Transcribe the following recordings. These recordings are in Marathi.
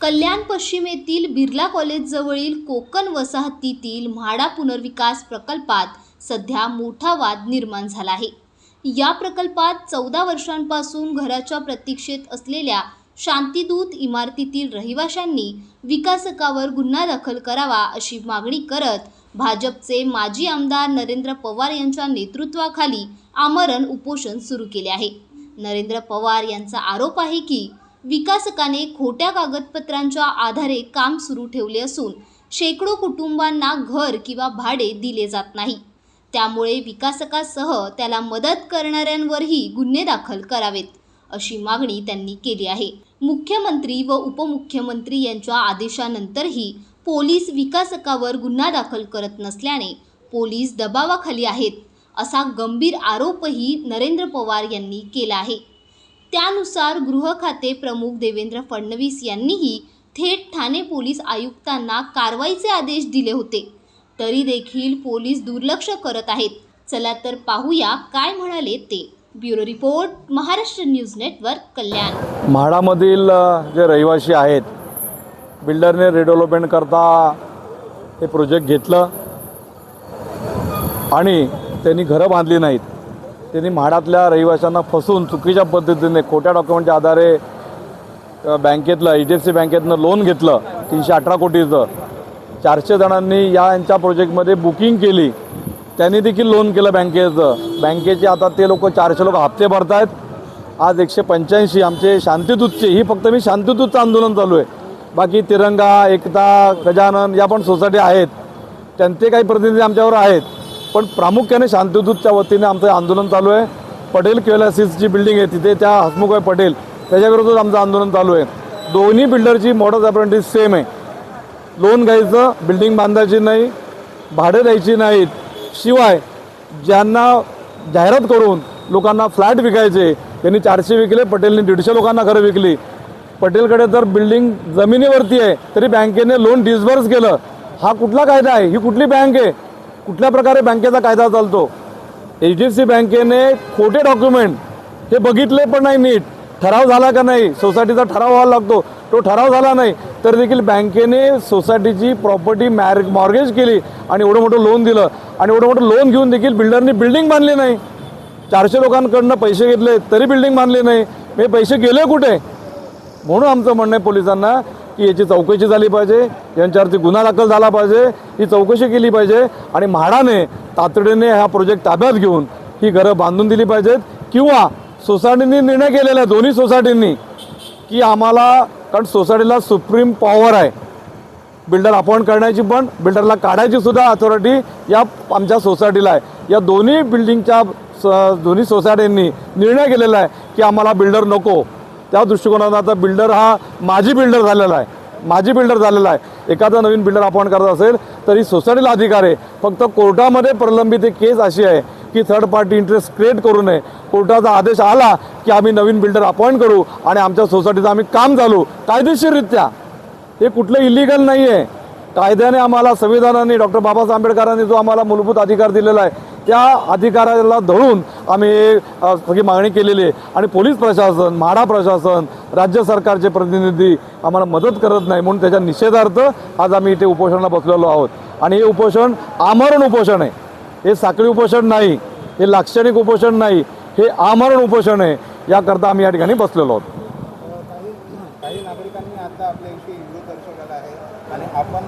कल्याण पश्चिमेतील बिर्ला कॉलेजजवळील कोकण वसाहतीतील म्हाडा पुनर्विकास प्रकल्पात सध्या मोठा वाद निर्माण झाला आहे. या प्रकल्पात चौदा वर्षांपासून घराच्या प्रतीक्षेत असलेल्या शांतीदूत इमारतीतील रहिवाशांनी विकासकावर गुन्हा दाखल करावा अशी मागणी करत भाजपचे माजी आमदार नरेंद्र पवार यांच्या नेतृत्वाखाली आमरण उपोषण सुरू केले आहे. नरेंद्र पवार यांचा आरोप आहे की विकासकाने खोट्या कागदपत्रांच्या आधारे काम सुरू ठेवले असून शेकडो कुटुंबांना घर किंवा भाडे दिले जात नाही. त्यामुळे विकासकासह त्याला मदत करणाऱ्यांवरही गुन्हे दाखल करावेत अशी मागणी त्यांनी केली आहे. मुख्यमंत्री व उपमुख्यमंत्री यांच्या आदेशानंतरही पोलीस विकासकावर गुन्हा दाखल करत नसल्याने पोलीस दबावाखाली आहेत असा गंभीर आरोपही नरेंद्र पवार यांनी केला आहे. त्यानुसार गृह खाते प्रमुख देवेंद्र फडणवीस यांनीही थेट ठाणे पोलीस आयुक्तांना कारवाईचे आदेश दिले होते. तरी देखील पोलीस दुर्लक्ष करत आहेत. चला तर पाहूया काय म्हणाले ते. Bureau report Maharashtra news network Kalyan. म्हाडामधील जे रहिवासी आहेत बिल्डरने रिडेव्हलपमेंट करता हे प्रोजेक्ट घेतलं आणि त्यांनी घरं बांधली नाहीत. त्यांनी म्हाडातल्या रहिवाशांना फसून चुकीच्या पद्धतीने खोट्या डॉक्युमेंटच्या आधारे बँकेतलं एच डी एफ सी बँकेतनं लोन घेतलं तीनशे अठरा कोटीचं. चारशे जणांनी या यांच्या प्रोजेक्टमध्ये बुकिंग केली. त्यांनी देखील लोन केलं बँकेचं. बँकेचे आता ते लोक चारशे लोक हप्ते भरत आहेत आज एकशे पंच्याऐंशी आमचे शांतिदूतचे ही फक्त मी शांतिदूतचं आंदोलन चालू आहे. बाकी तिरंगा एकता गजानन या पण सोसायटी आहेत. त्यांचे काही प्रतिनिधी आमच्यावर आहेत. पण प्रामुख्याने शांतिदूतच्या वतीने आमचं आंदोलन चालू आहे. पटेल क्युएलॅसिसची बिल्डिंग आहे तिथे त्या हसमुखभाई पटेल त्याच्याविरोधात आमचं आंदोलन चालू आहे. दोन्ही बिल्डरची मॉडल अप्रेंटिस सेम आहे. लोन घ्यायचं बिल्डिंग बांधायची नाही भाडे द्यायची नाहीत शिवाय ज्यांना जाहिरात करून लोकांना फ्लॅट विकायचे त्यांनी चारशे विकले पटेलने दीडशे लोकांना घरं विकली. पटेलकडे जर बिल्डिंग जमिनीवरती आहे तरी बँकेने लोन डिस्बर्स केलं. हा कुठला कायदा आहे? ही कुठली बँक आहे? कुठल्या प्रकारे बँकेचा कायदा चालतो? एच डी एफ सी बँकेने खोटे डॉक्युमेंट हे बघितले पण नाही नीट. ठराव झाला का नाही? सोसायटीचा ठराव व्हायला लागतो. तो ठराव झाला नाही तर देखील बँकेने सोसायटीची प्रॉपर्टी मॅर मॉर्गेज केली आणि एवढं मोठं लोन दिलं. आणि एवढं मोठं लोन घेऊन देखील बिल्डरनी बिल्डिंग बांधली नाही. चारशे लोकांकडनं पैसे घेतले तरी बिल्डिंग बांधली नाही. हे पैसे गेले कुठे? म्हणून आमचं म्हणणं आहे पोलिसांना की याची चौकशी झाली पाहिजे यांच्यावरती गुन्हा दाखल झाला पाहिजे ही चौकशी केली पाहिजे आणि म्हाडाने तातडीने हा प्रोजेक्ट ताब्यात घेऊन ही घरं बांधून दिली पाहिजेत. किंवा सोसायटींनी निर्णय केलेला आहे दोन्ही सोसायटींनी की आम्हाला कारण सोसायटीला सुप्रीम पॉवर आहे. बिल्डर अपॉइंट करण्याची पण बिल्डरला काढायची सुद्धा अथॉरिटी या आमच्या सोसायटीला आहे. या दोन्ही बिल्डिंगच्या स दोन्ही सोसायटींनी निर्णय केलेला आहे की आम्हाला बिल्डर नको. त्या दृष्टिकोनातून आता बिल्डर हा माझी बिल्डर झालेला आहे. माझी बिल्डर झालेला आहे. एखादा नवीन बिल्डर अपॉइंट करत असेल तरी सोसायटीला अधिकार आहे. फक्त कोर्टामध्ये प्रलंबित एक केस अशी आहे की थर्ड पार्टी इंटरेस्ट क्रिएट करू नये. कोर्टाचा आदेश आला की आम्ही नवीन बिल्डर अपॉइंट करू आणि आमच्या सोसायटीचं आम्ही काम चालू. कायदेशीररित्या. हे कुठलं इलिगल नाही आहे कायद्याने आम्हाला संविधानाने डॉक्टर बाबासाहेब आंबेडकरांनी जो आम्हाला मूलभूत अधिकार दिलेला आहे त्या अधिकाऱ्याला धरून आम्ही सगळी मागणी केलेली आहे. आणि पोलीस प्रशासन म्हाडा प्रशासन राज्य सरकारचे प्रतिनिधी आम्हाला मदत करत नाही म्हणून त्याच्या निषेधार्थ आज आम्ही इथे उपोषणाला बसलेलो आहोत. आणि हे उपोषण आमरण उपोषण आहे. हे साखळी उपोषण नाही. हे लाक्षणिक उपोषण नाही. हे आमरण उपोषण आहे. याकरता आम्ही या ठिकाणी बसलेलो आहोत काही काही नागरिकांनी आता आपल्याविषयी विरोध दर्शवलेला आहे. आणि आपण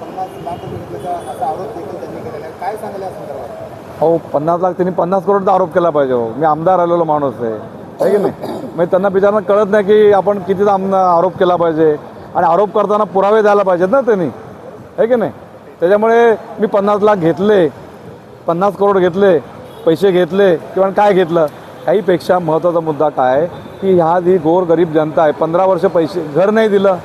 पन्नास लाख घेतल्याचा असा आरोप देखील त्यांनी केलेला आहे. काय सांगाल या संदर्भात? अहो पन्नास लाख त्यांनी पन्नास करोडचा आरोप केला पाहिजे हो. मी आमदार आलेलो माणूस आहे. आहे की नाही? म्हणजे त्यांना बिचारांना कळत नाही की आपण किती आम आरोप केला पाहिजे. आणि आरोप करताना पुरावे द्यायला पाहिजेत ना त्यांनी. आहे की नाही? त्याच्यामुळे मी पन्नास लाख घेतले. पन्नास करोड घेतले. पैसे घेतले. किंवा काय घेतलं? काहीपेक्षा महत्त्वाचा मुद्दा काय? आहे की ह्या ही गोर गरीब जनता आहे पंधरा वर्ष पैसे घर नाही दिलं.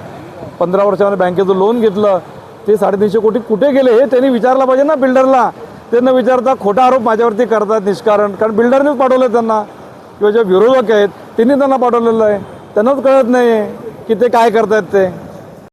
पंधरा वर्षामध्ये बँकेचं लोन घेतलं ते साडेतीनशे कोटी कुठे गेले हे त्यांनी विचारलं पाहिजे ना बिल्डरला त्यांना विचारता खोटा आरोप माझ्यावरती करतात निष्कारण. कारण बिल्डरनेच पाठवलं त्यांना. किंवा जे विरोधक आहेत त्यांनी त्यांना पाठवलेलं आहे. त्यांनाच कळत नाही आहे की ते काय करतायत ते.